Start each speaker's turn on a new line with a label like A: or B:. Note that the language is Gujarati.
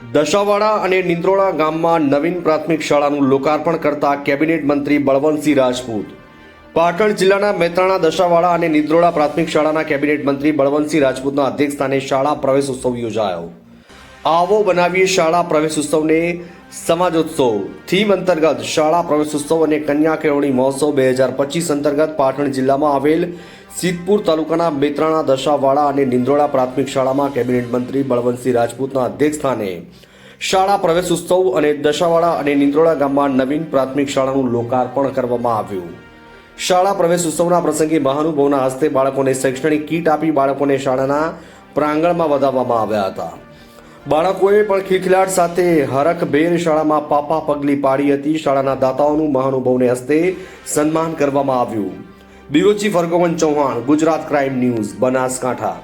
A: દશાવાડા અને નિંદ્રોળા ગામમાં નવીન પ્રાથમિક શાળાનું લોકાર્પણ કરતા કેબિનેટ મંત્રી બળવંતસિંહ રાજપૂત. પાટણ જિલ્લાના મેત્રાણા દશાવાડા અને નિંદ્રોળા પ્રાથમિક શાળાના કેબિનેટ મંત્રી બળવંતસિંહ રાજપૂતના અધ્યક્ષસ્થાને શાળા પ્રવેશોત્સવ યોજાયો. આવો બનાવીએ શાળા પ્રવેશ ઉત્સવને સમાજોત્સવ. થીમ અંતર્ગત શાળા પ્રવેશ ઉત્સવ અને કન્યા કેળવણી મહોત્સવ બે હજાર પચીસ અંતર્ગત પાટણ જિલ્લામાં આવેલ સિદ્ધપુર તાલુકાના બેત્રાણા દશાવાડા અને નિંદ્રોડા પ્રાથમિક શાળામાં કેબિનેટ મંત્રી બળવંતસિંહ રાજપૂતના અધ્યક્ષસ્થાને શાળા પ્રવેશ ઉત્સવ અને દશાવાડા અને નિંદ્રોડા ગામમાં નવીન પ્રાથમિક શાળાનું લોકાર્પણ કરવામાં આવ્યું. શાળા પ્રવેશ ઉત્સવના પ્રસંગે મહાનુભાવના હસ્તે બાળકોને શૈક્ષણિક કીટ આપી બાળકોને શાળાના પ્રાંગણમાં વધાવવામાં આવ્યા હતા. બાળકોએ પણ ખિલખિલાટ સાથે હરખભેર શાળામાં પાપા પગલી પાડી હતી. શાળાના દાતાઓનું મહાનુભાવને હસ્તે સન્માન કરવામાં આવ્યું. Bureau chief Chauhan, Gujarat crime news, Banaskantha.